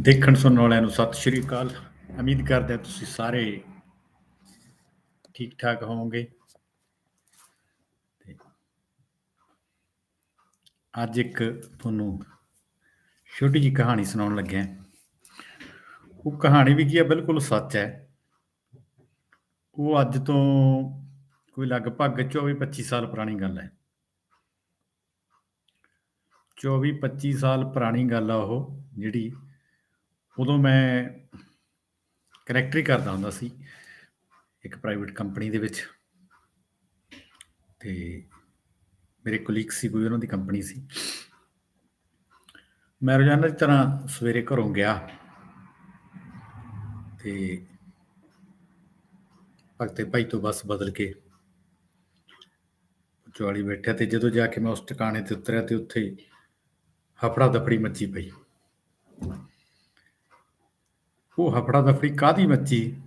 ਦੇਖਣ ਸੁਣਨ ਵਾਲਿਆਂ ਨੂੰ ਸਤਿ ਸ਼੍ਰੀ ਅਕਾਲ। ਉਮੀਦ ਕਰਦੇ ਹਾਂ ਤੁਸੀਂ ਸਾਰੇ ਠੀਕ ਠਾਕ ਹੋਵੋਗੇ। ਅੱਜ ਇੱਕ ਤੁਹਾਨੂੰ ਛੋਟੀ ਜੀ ਕਹਾਣੀ ਸੁਣਾਉਣ ਲੱਗਿਆ। ਉਹ ਕਹਾਣੀ ਵੀ ਕੀ ਹੈ? ਬਿਲਕੁਲ ਸੱਚ ਹੈ। ਉਹ ਅੱਜ ਤੋਂ ਕੋਈ ਲਗਭਗ 24-25 ਸਾਲ ਪੁਰਾਣੀ ਗੱਲ ਹੈ। 24-25 ਸਾਲ ਪੁਰਾਣੀ ਗੱਲ ਆ ਉਹ, ਜਿਹੜੀ ਉਦੋਂ ਮੈਂ ਕਰੈਕਟਰੀ ਕਰਦਾ ਹੁੰਦਾ ਸੀ, ਇੱਕ ਪ੍ਰਾਈਵੇਟ ਕੰਪਨੀ ਦੇ ਵਿੱਚ। ਤੇ ਮੇਰੇ ਕੋਲੀਗ ਸੀ, ਕੋਈ ਉਹਨਾਂ ਦੀ ਕੰਪਨੀ ਸੀ। ਮੈਂ ਰੋਜ਼ਾਨਾ ਦੀ ਤਰ੍ਹਾਂ ਸਵੇਰੇ ਘਰੋਂ ਗਿਆ। ਤੇ ਭਗਤੇ ਭਾਈ ਤੋਂ ਬੱਸ ਬਦਲ ਕੇ ਚੌੜੀ ਬੈਠਿਆ ਤੇ ਜਦੋਂ ਜਾ ਕੇ ਮੈਂ ਉਸ ਟਿਕਾਣੇ ਤੇ ਉਤਰਿਆ ਤੇ ਉੱਥੇ ਹਫੜਾ ਦਫੜੀ ਮੱਚੀ ਪਈ। ਉਹ ਹਫੜਾ ਦਫੜੀ ਕਾਦੀ ਮੱਚੀ?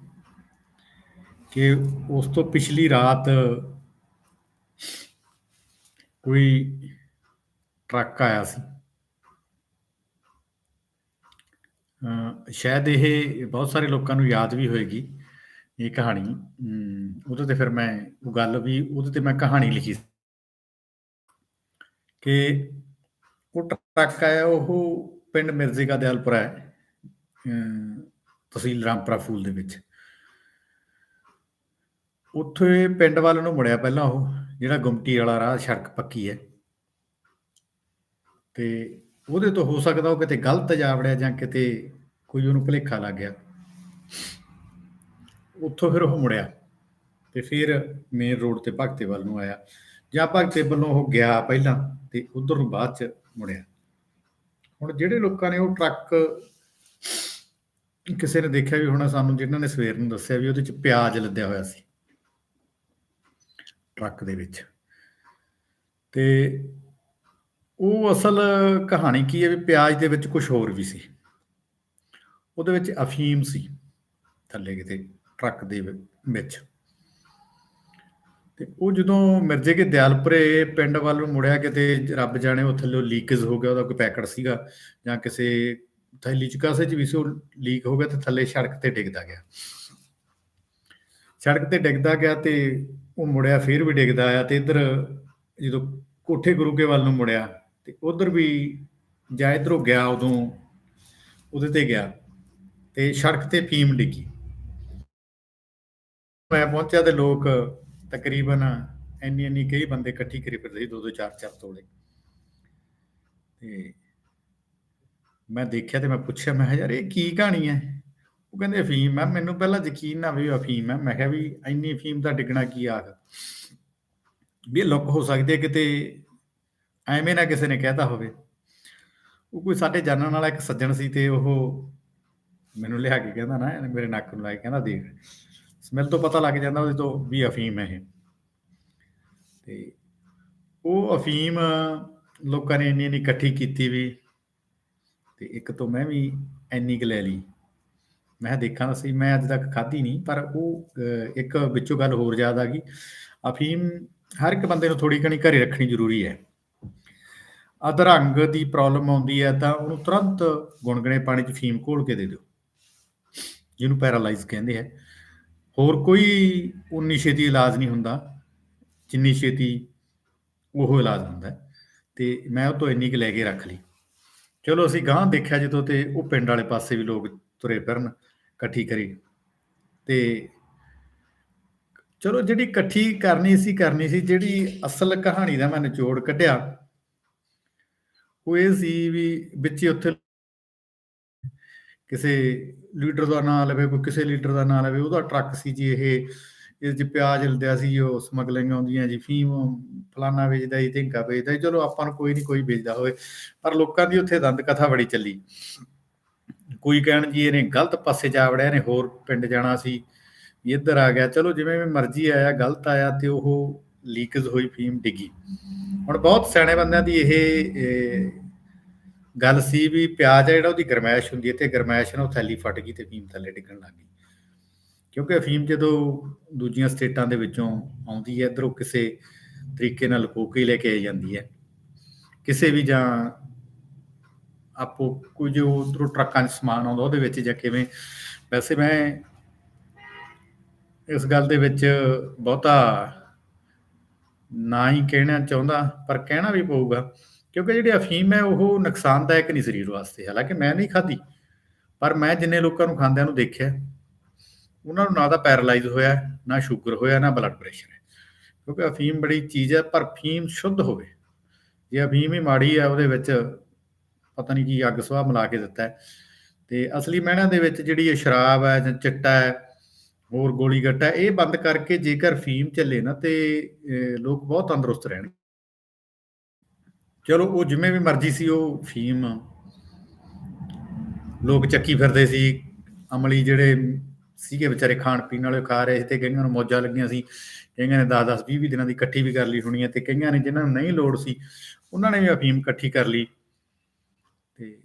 ਕਿ ਉਸ ਤੋਂ ਪਿਛਲੀ ਰਾਤ ਕੋਈ ਟਰੱਕ ਆਇਆ ਸੀ। ਸ਼ਾਇਦ ਇਹ ਬਹੁਤ ਸਾਰੇ ਲੋਕਾਂ ਨੂੰ ਯਾਦ ਵੀ ਹੋਏਗੀ ਇਹ ਕਹਾਣੀ। ਅਮ, ਉਹਦੇ ਤੇ ਫਿਰ ਮੈਂ ਉਹ ਗੱਲ ਵੀ ਉਹਦੇ ਤੇ ਮੈਂ ਕਹਾਣੀ ਲਿਖੀ ਸੀ। ਕਿ ਉਹ ਟਰੱਕ ਆਇਆ ਉਹ ਪਿੰਡ ਮਿਰਜ਼ੇ ਕਾ ਦਿਆਲਪੁਰਾ ਹੈ। ਅਮ, ਤਹਿਸੀਲ ਰਾਮਪੁਰਾ ਫੂਲ ਦੇ ਵਿੱਚ। ਉੱਥੇ ਪਿੰਡ ਵੱਲ ਨੂੰ ਮੁੜਿਆ ਪਹਿਲਾਂ ਉਹ, ਜਿਹੜਾ ਗੁਮਟੀ ਵਾਲਾ ਰਾਹ, ਸੜਕ ਪੱਕੀ ਹੈ। ਤੇ ਉਹਦੇ ਤੋਂ ਹੋ ਸਕਦਾ ਉਹ ਕਿਤੇ ਗਲਤ ਜਾ ਵੜਿਆ ਜਾਂ ਕਿਤੇ ਕੋਈ ਉਹਨੂੰ ਭੁਲੇਖਾ ਲੱਗ ਗਿਆ। ਉੱਥੋਂ ਫਿਰ ਉਹ ਮੁੜਿਆ ਤੇ ਫਿਰ ਮੇਨ ਰੋਡ ਤੇ ਭਗਤੇ ਵੱਲ ਨੂੰ ਆਇਆ। ਜਾਂ ਭਗਤੇ ਵੱਲੋਂ ਉਹ ਗਿਆ ਪਹਿਲਾਂ ਤੇ ਉਧਰ ਨੂੰ ਬਾਅਦ ਚ ਮੁੜਿਆ। ਹੁਣ ਜਿਹੜੇ ਲੋਕਾਂ ਨੇ ਉਹ ਟਰੱਕ ਕਿਸੇ ਨੇ ਦੇਖਿਆ ਵੀ ਹੋਣਾ ਸਾਨੂੰ, ਜਿਨ੍ਹਾਂ ਨੇ ਸਵੇਰ ਨੂੰ ਦੱਸਿਆ ਵੀ ਉਹਦੇ ਚ ਪਿਆਜ਼ ਲੱਦਿਆ ਹੋਇਆ ਸੀ। ਟਰੱਕ ਦੇ ਵਿੱਚ। ਤੇ ਉਹ ਅਸਲ ਕਹਾਣੀ ਕੀ ਹੈ ਵੀ ਪਿਆਜ਼ ਦੇ ਵਿੱਚ ਕੁਝ ਹੋਰ ਵੀ ਸੀ। ਉਹਦੇ ਵਿੱਚ ਅਫੀਮ ਸੀ, ਥੱਲੇ ਕਿਤੇ ਟਰੱਕ ਦੇ ਵਿੱਚ। ਤੇ ਉਹ ਜਦੋਂ ਮਿਰਜੇ ਕੇ ਦਿਆਲਪੁਰੇ ਪਿੰਡ ਵੱਲ ਨੂੰ ਮੁੜਿਆ, ਕਿਤੇ ਰੱਬ ਜਾਣੇ ਉਹ ਥੱਲੇ ਲੀਕੇਜ ਹੋ ਗਿਆ, ਉਹਦਾ ਕੋਈ ਪੈਕਟ ਸੀਗਾ ਜਾਂ ਕਿਸੇ ਥੈਲੀ ਚ ਕਾਸੇ ਲੀਕ ਹੋ ਗਿਆ ਤੇ ਥੱਲੇ ਸੜਕ ਤੇ ਡਿੱਗਦਾ ਗਿਆ। ਸੜਕ ਤੇ ਡਿੱਗਦਾ ਗਿਆ ਤੇ ਉਹ ਮੁੜਿਆ, ਫਿਰ ਵੀ ਡਿੱਗਦਾ ਆਇਆ ਤੇ ਇੱਧਰ ਜਦੋਂ ਕੋਠੇ ਗੁਰੂ ਕੇ ਵੱਲ ਨੂੰ ਮੁੜਿਆ ਤੇ ਉਧਰ ਵੀ ਜਾਂ ਇੱਧਰੋਂ ਗਿਆ ਉਦੋਂ, ਉਹਦੇ ਤੇ ਗਿਆ ਤੇ ਸੜਕ ਤੇ ਫੀਮ ਡਿੱਗੀ। ਮੈਂ ਪਹੁੰਚਿਆ ਤੇ ਲੋਕ ਤਕਰੀਬਨ ਇੰਨੀ ਇੰਨੀ ਕਈ ਬੰਦੇ ਇਕੱਠੀ ਕਰੀ ਫਿਰਦੇ ਸੀ ਦੋ ਦੋ ਚਾਰ ਚਾਰ ਤੋਲੇ। ਤੇ ਮੈਂ ਦੇਖਿਆ ਤੇ ਮੈਂ ਪੁੱਛਿਆ, ਮੈਂ ਕਿਹਾ, ਯਾਰ ਇਹ ਕੀ ਕਹਾਣੀ ਹੈ? ਉਹ ਕਹਿੰਦੇ, ਅਫੀਮ ਹੈ ਮੈਨੂੰ ਪਹਿਲਾਂ ਯਕੀਨ ਨਾ ਵੀ ਅਫੀਮ ਹੈ। ਮੈਂ ਕਿਹਾ, ਵੀ ਇੰਨੀ ਅਫੀਮ ਦਾ ਡਿੱਗਣਾ ਕੀ ਆਖ? ਵੀ ਇਹ ਲੁੱਕ ਹੋ ਸਕਦੀ ਹੈ ਕਿਤੇ ਐਵੇਂ ਨਾ ਕਿਸੇ ਨੇ ਕਹਿਤਾ ਹੋਵੇ। ਉਹ ਕੋਈ ਸਾਡੇ ਜਾਣਨ ਵਾਲਾ ਇੱਕ ਸੱਜਣ ਸੀ ਤੇ ਉਹ ਮੈਨੂੰ ਲਿਆ ਕੇ ਕਹਿੰਦਾ ਨਾ ਮੇਰੇ ਨੱਕ ਨੂੰ ਲਾ ਕੇ ਕਹਿੰਦਾ, ਦੇਖ, ਸਮੈਲ ਤੋਂ ਪਤਾ ਲੱਗ ਜਾਂਦਾ ਉਹਦੇ ਤੋਂ ਵੀ ਅਫੀਮ ਹੈ ਇਹ। ਤੇ ਉਹ ਅਫੀਮ ਲੋਕਾਂ ਨੇ ਇੰਨੀ ਇੰਨੀ ਇਕੱਠੀ ਕੀਤੀ ਵੀ ਤੇ ਇੱਕ ਤੋਂ ਮੈਂ ਵੀ ਇੰਨੀ ਕੁ ਲੈ ਲਈ। ਮੈਂ ਕਿਹਾ ਦੇਖਾਂ ਤਾਂ ਸਹੀ, ਮੈਂ ਅੱਜ ਤੱਕ ਖਾਧੀ ਨਹੀਂ, ਪਰ ਉਹ ਇੱਕ ਵਿੱਚੋਂ ਗੱਲ ਹੋਰ ਯਾਦ ਆ ਗਈ। ਅਫੀਮ ਹਰ ਇੱਕ ਬੰਦੇ ਨੂੰ ਥੋੜੀ ਘਣੀ ਘਰੇ ਰੱਖਣੀ ਜ਼ਰੂਰੀ ਹੈ। ਅਧਰੰਗ ਦੀ ਪ੍ਰੋਬਲਮ ਆਉਂਦੀ ਹੈ ਤਾਂ ਉਹਨੂੰ ਤੁਰੰਤ ਗੁਣਗਣੇ ਪਾਣੀ 'ਚ ਫੀਮ ਘੋਲ ਕੇ ਦੇ ਦਿਓ, ਜਿਹਨੂੰ ਪੈਰਾਲਾਈਜ਼ ਕਹਿੰਦੇ ਹੈ। ਹੋਰ ਕੋਈ ਉਨੀ ਛੇਤੀ ਇਲਾਜ ਨਹੀਂ ਹੁੰਦਾ, ਜਿੰਨੀ ਛੇਤੀ ਉਹ ਇਲਾਜ ਹੁੰਦਾ ਹੈ। ਤੇ ਮੈਂ ਉਹ ਤੋਂ ਇੰਨੀ ਕੁ ਲੈ ਕੇ ਰੱਖ ਲਈ। ਚਲੋ ਅਸੀਂ ਗਾਂਹ ਦੇਖਿਆ ਜਦੋਂ ਤੇ ਉਹ ਪਿੰਡ ਵਾਲੇ ਪਾਸੇ ਵੀ ਲੋਕ ਤੁਰੇ ਫਿਰਨ, ਇਕੱਠੀ ਕਰੀ। ਤੇ ਚਲੋ ਜਿਹੜੀ ਇਕੱਠੀ ਕਰਨੀ ਸੀ ਕਰਨੀ ਸੀ। ਜਿਹੜੀ ਅਸਲ ਕਹਾਣੀ ਦਾ ਮੈਂ ਨਿਚੋੜ ਕੱਢਿਆ, ਉਹ ਇਹ ਸੀ ਵੀ ਵਿੱਚ ਉੱਥੇ ਕਿਸੇ ਲੀਡਰ ਦਾ ਨਾਂ ਲਵੇ, ਕੋਈ ਕਿਸੇ ਲੀਡਰ ਦਾ ਨਾਂ ਲਵੇ, ਉਹਦਾ ਟਰੱਕ ਸੀ ਜੀ ਇਹ ਇਹ ਚ ਪਿਆਜ਼ ਲਦਿਆ ਸੀ, ਉਹ ਸਮਗਲਿੰਗ ਆਉਂਦੀਆਂ ਜੀ, ਫੀਮ ਫਲਾਨਾ ਵੇਚਦਾ ਜੀ ਢਿੰਕਾ ਵੇਚਦਾ ਜੀ, ਚਲੋ ਆਪਾਂ ਨੂੰ ਕੋਈ ਨਹੀਂ ਕੋਈ ਵੇਚਦਾ ਹੋਵੇ, ਪਰ ਲੋਕਾਂ ਦੀ ਉੱਥੇ ਦੰਦ ਕਥਾ ਬੜੀ ਚੱਲੀ। ਕੋਈ ਕਹਿਣ ਜੀ ਇਹਨੇ ਗਲਤ ਪਾਸੇ ਜਾ ਵੜਿਆ, ਇਹਨੇ ਹੋਰ ਪਿੰਡ ਜਾਣਾ ਸੀ, ਇੱਧਰ ਆ ਗਿਆ, ਚਲੋ ਜਿਵੇਂ ਵੀ ਮਰਜ਼ੀ ਆਇਆ, ਗਲਤ ਆਇਆ ਤੇ ਉਹ ਲੀਕੇਜ ਹੋਈ, ਫੀਮ ਡਿੱਗੀ। ਹੁਣ ਬਹੁਤ ਸਿਆਣੇ ਬੰਦਿਆਂ ਦੀ ਇਹ ਗੱਲ ਸੀ ਵੀ ਪਿਆਜ਼ ਆ ਜਿਹੜਾ ਉਹਦੀ ਗਰਮੈਸ਼ ਹੁੰਦੀ ਹੈ ਤੇ ਗਰਮੈਸ਼ ਨਾਲ ਉਹ ਥੈਲੀ ਫਟ ਗਈ ਤੇ ਫੀਮ ਥੱਲੇ ਡਿੱਗਣ ਲੱਗ ਗਈ। ਕਿਉਂਕਿ ਅਫੀਮ ਜਦੋਂ ਦੂਜੀਆਂ ਸਟੇਟਾਂ ਦੇ ਵਿੱਚੋਂ ਆਉਂਦੀ ਹੈ, ਇੱਧਰੋਂ ਕਿਸੇ ਤਰੀਕੇ ਨਾਲ ਲੁਕੋ ਕੇ ਲੈ ਕੇ ਆਈ ਜਾਂਦੀ ਹੈ। ਕਿਸੇ ਵੀ ਜਾਂ ਆਪੋ ਕੁਝ ਉਧਰੋਂ ਟਰੱਕਾਂ 'ਚ ਸਮਾਨ ਆਉਂਦਾ, ਉਹਦੇ ਵਿੱਚ ਜਾਂ ਕਿਵੇਂ। ਵੈਸੇ ਮੈਂ ਇਸ ਗੱਲ ਦੇ ਵਿੱਚ ਬਹੁਤਾ ਨਾ ਹੀ ਕਹਿਣਾ ਚਾਹੁੰਦਾ, ਪਰ ਕਹਿਣਾ ਵੀ ਪਊਗਾ। ਕਿਉਂਕਿ ਜਿਹੜੀ ਅਫੀਮ ਹੈ, ਉਹ ਨੁਕਸਾਨਦਾਇਕ ਨਹੀਂ ਸਰੀਰ ਵਾਸਤੇ। ਹਾਲਾਂਕਿ ਮੈਂ ਨਹੀਂ ਖਾਧੀ, ਪਰ ਮੈਂ ਜਿੰਨੇ ਲੋਕਾਂ ਨੂੰ ਖਾਂਦਿਆਂ ਨੂੰ ਦੇਖਿਆ ਉਹਨਾਂ ਨੂੰ ਨਾ ਤਾਂ ਪੈਰਾਲਾਈਜ਼ ਹੋਇਆ ਨਾ ਸ਼ੂਗਰ ਹੋਇਆ, ਨਾ ਬਲੱਡ ਪ੍ਰੈਸ਼ਰ ਹੈ। ਕਿਉਂਕਿ ਅਫੀਮ ਬੜੀ ਚੀਜ਼ ਹੈ, ਪਰ ਫੀਮ ਸ਼ੁੱਧ ਹੋਵੇ। ਜੇ ਅਫੀਮ ਹੀ ਮਾੜੀ ਹੈ, ਉਹਦੇ ਵਿੱਚ ਪਤਾ ਨਹੀਂ ਕੀ ਅੱਗ ਸੁਆਹ ਮਿਲਾ ਕੇ ਦਿੱਤਾ ਹੈ। ਤੇ ਅਸਲੀ ਮਹਿਣਾ ਦੇ ਵਿੱਚ ਜਿਹੜੀ ਇਹ ਸ਼ਰਾਬ ਹੈ ਜਾਂ ਚਿੱਟਾ ਹੈ, ਹੋਰ ਗੋਲੀ ਗੱਟਾ ਇਹ ਬੰਦ ਕਰਕੇ ਜੇਕਰ ਫੀਮ ਚੱਲੇ ਨਾ ਤੇ ਲੋਕ ਬਹੁਤ ਤੰਦਰੁਸਤ ਰਹਿਣ। ਚਲੋ, ਉਹ ਜਿਵੇਂ ਵੀ ਮਰਜ਼ੀ ਸੀ, ਉਹ ਫੀਮ ਲੋਕ ਚੱਕੀ ਫਿਰਦੇ ਸੀ। ਅਮਲੀ ਜਿਹੜੇ ਸੀਗੇ ਵਿਚਾਰੇ ਖਾਣ ਪੀਣ ਵਾਲੇ ਖਾ ਰਹੇ ਸੀ ਤੇ ਕਈਆਂ ਨੂੰ ਮੌਜਾਂ ਲੱਗੀਆਂ ਸੀ। ਕਈਆਂ ਨੇ 10 10 20 20 ਦਿਨਾਂ ਦੀ ਇਕੱਠੀ ਵੀ ਕਰ ਲਈ ਹੋਣੀ ਹੈ ਤੇ ਕਈਆਂ ਨੇ ਜਿਨ੍ਹਾਂ ਨੂੰ ਨਹੀਂ ਲੋੜ ਸੀ, ਉਹਨਾਂ ਨੇ ਵੀ ਅਫੀਮ ਇਕੱਠੀ ਕਰ ਲਈ। ਤੇ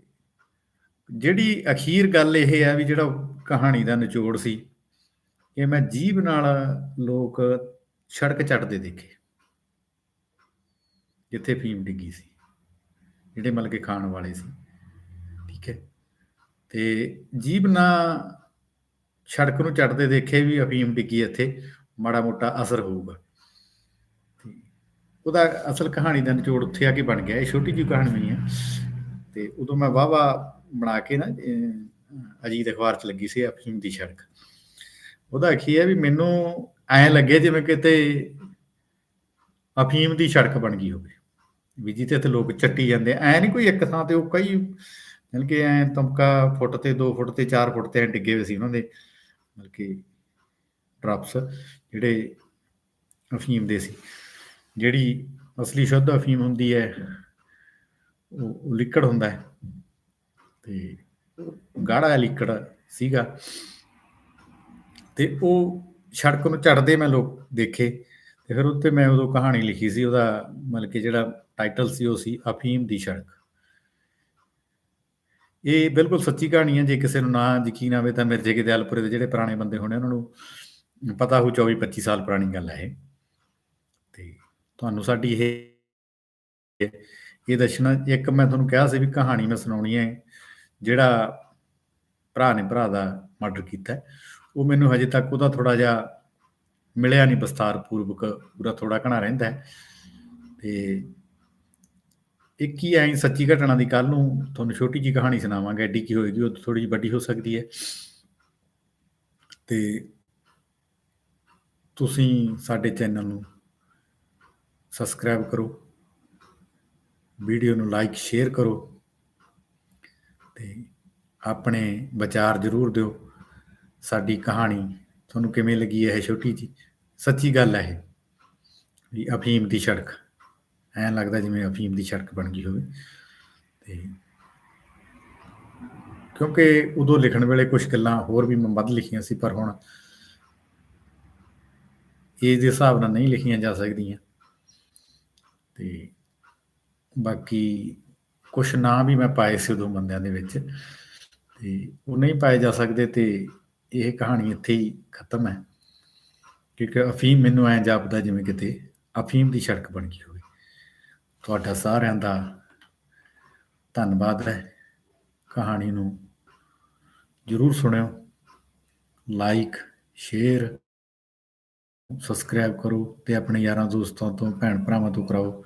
ਜਿਹੜੀ ਅਖੀਰ ਗੱਲ ਇਹ ਹੈ ਵੀ ਜਿਹੜਾ ਕਹਾਣੀ ਦਾ ਨਿਚੋੜ ਸੀ ਕਿ ਮੈਂ ਜੀਭ ਨਾਲ ਲੋਕ ਸੜਕ ਚੱਟਦੇ ਦੇਖੇ, ਜਿੱਥੇ ਫੀਮ ਡਿੱਗੀ ਸੀ, ਜਿਹੜੇ ਮਤਲਬ ਕਿ ਖਾਣ ਵਾਲੇ ਸੀ। ਠੀਕ ਹੈ। ਤੇ ਜੀਭ ਨਾਲ ਸੜਕ ਨੂੰ ਚੜਦੇ ਦੇਖੇ ਵੀ ਅਫੀਮ ਡਿੱਗੀ ਇੱਥੇ, ਮਾੜਾ ਮੋਟਾ ਅਸਰ ਹੋਊਗਾ। ਉਹਦਾ ਅਸਲ ਕਹਾਣੀ ਦਾ ਨਿਚੋੜ ਉੱਥੇ ਆ ਕੇ ਬਣ ਗਿਆ। ਇਹ ਛੋਟੀ ਜਿਹੀ ਕਹਾਣੀ ਨਹੀਂ ਹੈ। ਤੇ ਉਦੋਂ ਮੈਂ ਵਾਵਾ ਬਣਾ ਕੇ ਨਾ ਅਜੀਤ ਅਖਬਾਰ ਚ ਲੱਗੀ ਸੀ ਅਫੀਮ ਦੀ ਸੜਕ। ਉਹਦਾ ਕੀ ਹੈ ਵੀ ਮੈਨੂੰ ਐਂ ਲੱਗੇ ਜਿਵੇਂ ਕਿਤੇ ਅਫੀਮ ਦੀ ਸੜਕ ਬਣ ਗਈ ਹੋਵੇ। ਵੀ ਜਿੱਥੇ ਤੇ ਲੋਕ ਚੱਟੀ ਜਾਂਦੇ ਐ ਨਹੀਂ ਕੋਈ ਇੱਕ ਥਾਂ ਤੇ ਉਹ ਕਈ ਮਤਲਬ ਕਿ ਐ ਤਮਕਾ ਫੁੱਟ ਤੇ 2 ਫੁੱਟ ਤੇ 4 ਫੁੱਟ ਤੇ ਐਂ ਡਿੱਗੇ ਹੋਏ ਸੀ ਉਹਨਾਂ ਦੇ। ਮਤਲਬ ਕਿ ਡ੍ਰੌਪਸ ਜਿਹੜੇ ਅਫੀਮ ਦੇ ਸੀ। ਜਿਹੜੀ ਅਸਲੀ ਸ਼ੁੱਧ ਅਫੀਮ ਹੁੰਦੀ ਹੈ, ਉਹ ਲਿਕੜ ਹੁੰਦਾ ਹੈ। ਤੇ ਗਾੜਾ ਲਿਕੜ ਸੀਗਾ। ਤੇ ਉਹ ਸੜਕ ਨੂੰ ਚੜਦੇ ਮੈਂ ਲੋਕ ਦੇਖੇ। ਤੇ ਫਿਰ ਉੱਤੇ ਮੈਂ ਉਦੋਂ ਕਹਾਣੀ ਲਿਖੀ ਸੀ, ਉਹਦਾ ਮਤਲਬ ਕਿ ਜਿਹੜਾ ਟਾਈਟਲ ਸੀ, ਉਹ ਸੀ ਅਫੀਮ ਦੀ ਸੜਕ। ਇਹ ਬਿਲਕੁਲ ਸੱਚੀ ਕਹਾਣੀ ਹੈ, ਜੇ ਕਿਸੇ ਨੂੰ ਨਾ ਯਕੀਨ ਆਵੇ ਤਾਂ ਮਿਰਜੇ ਕੇ ਦਿਆਲਪੁਰੇ ਦੇ ਜਿਹੜੇ ਪੁਰਾਣੇ ਬੰਦੇ ਹੋਣੇ, ਉਹਨਾਂ ਨੂੰ ਪਤਾ ਹੋ 24 25 ਸਾਲ ਪੁਰਾਣੀ ਗੱਲ ਹੈ ਇਹ। ਤੇ ਤੁਹਾਨੂੰ ਸਾਡੀ ਇਹ ਇਹ ਦੱਸਣਾ, ਇੱਕ ਮੈਂ ਤੁਹਾਨੂੰ ਕਿਹਾ ਸੀ ਵੀ ਕਹਾਣੀ ਮੈਂ ਸੁਣਾਉਣੀ ਹੈ, ਜਿਹੜਾ ਭਰਾ ਨੇ, ਭਰਾ ਦਾ ਮਰਡਰ ਕੀਤਾ ਉਹ ਮੈਨੂੰ ਹਜੇ ਤੱਕ ਉਹਦਾ ਥੋੜਾ ਜਿਹਾ ਮਿਲਿਆ ਨਹੀਂ ਵਿਸਤਾਰ ਪੂਰਵਕ, ਪੂਰਾ ਥੋੜਾ ਘਣਾ ਰਹਿੰਦਾ ਹੈ। ਤੇ ਇੱਕ ਹੀ ਐਂ ਸੱਚੀ ਘਟਨਾ ਦੀ ਕੱਲ ਨੂੰ ਤੁਹਾਨੂੰ ਛੋਟੀ ਜੀ ਕਹਾਣੀ ਸੁਣਾਵਾਂਗਾ, ਐਡੀ ਕੀ ਹੋਏਗੀ, ਉਹ ਥੋੜੀ ਜਿਹੀ ਵੱਡੀ ਹੋ ਸਕਦੀ ਹੈ। ਤੇ ਤੁਸੀਂ ਸਾਡੇ ਚੈਨਲ ਨੂੰ ਸਬਸਕ੍ਰਾਈਬ ਕਰੋ, ਵੀਡੀਓ ਨੂੰ ਲਾਈਕ, ਸ਼ੇਅਰ ਕਰੋ ਤੇ ਆਪਣੇ ਵਿਚਾਰ ਜ਼ਰੂਰ ਦਿਓ। ਸਾਡੀ ਕਹਾਣੀ ਤੁਹਾਨੂੰ ਕਿਵੇਂ ਲੱਗੀ ਇਹ ਛੋਟੀ ਜੀ ਸੱਚੀ ਗੱਲ ਹੈ ਇਹ, ਵੀ ਅਫੀਮ ਦੀ ਸੜਕ। ਐਂ ਲੱਗਦਾ ਜਿਵੇਂ ਅਫੀਮ ਦੀ ਸੜਕ ਬਣ ਗਈ ਹੋਵੇ। ਤੇ ਕਿਉਂਕਿ ਉਦੋਂ ਲਿਖਣ ਵੇਲੇ ਕੁਝ ਗੱਲਾਂ ਹੋਰ ਵੀ ਮੈਂ ਵੱਧ ਲਿਖੀਆਂ ਸੀ, ਪਰ ਹੁਣ ਏਜ ਦੇ ਹਿਸਾਬ ਨਾਲ ਨਹੀਂ ਲਿਖੀਆਂ ਜਾ ਸਕਦੀਆਂ। ਤੇ ਬਾਕੀ ਕੁਝ ਨਾਂ ਵੀ ਮੈਂ ਪਾਏ ਸੀ ਉਦੋਂ ਬੰਦਿਆਂ ਦੇ ਵਿੱਚ। ਤੇ ਉਹ ਨਹੀਂ ਪਾਏ ਜਾ ਸਕਦੇ ਤੇ ਇਹ ਕਹਾਣੀ ਇੱਥੇ ਹੀ ਖਤਮ ਹੈ। ਕਿਉਂਕਿ ਅਫੀਮ ਮੈਨੂੰ ਐਂ ਜਾਪਦਾ ਜਿਵੇਂ ਕਿਤੇ ਅਫੀਮ ਦੀ ਸੜਕ ਬਣ ਗਈ ਹੋਵੇ। ਤੁਹਾਡਾ ਸਾਰਿਆਂ ਦਾ ਧੰਨਵਾਦ ਹੈ। ਕਹਾਣੀ ਨੂੰ ਜਰੂਰ ਸੁਣਿਓ। ਲਾਈਕ ਸ਼ੇਅਰ ਸਬਸਕ੍ਰਾਈਬ ਕਰੋ ਤੇ ਆਪਣੇ ਯਾਰਾਂ ਦੋਸਤਾਂ ਤੋਂ, ਭੈਣ ਭਰਾਵਾਂ ਤੋਂ ਕਰਾਓ।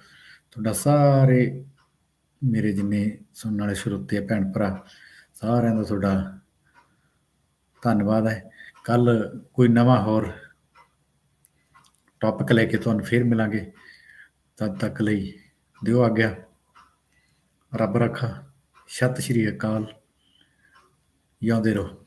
ਤੁਹਾਡਾ ਸਾਰੇ ਮੇਰੇ ਜਿੰਨੇ ਸੁਣਨ ਵਾਲੇ ਸਰੋਤੇ ਆ, ਭੈਣ ਭਰਾ, ਸਾਰਿਆਂ ਦਾ ਤੁਹਾਡਾ ਧੰਨਵਾਦ ਹੈ। ਕੱਲ ਕੋਈ ਨਵਾਂ ਹੋਰ ਟੌਪਿਕ ਲੈ ਕੇ ਤੁਹਾਨੂੰ ਫੇਰ ਮਿਲਾਂਗੇ। ਤਦ ਤੱਕ ਲਈ ਦਿਓ ਆਗਿਆ। ਰੱਬ ਰੱਖਾ। ਸਤਿ ਸ਼੍ਰੀ ਅਕਾਲ। ਜਿਉਂਦੇ ਰਹੋ।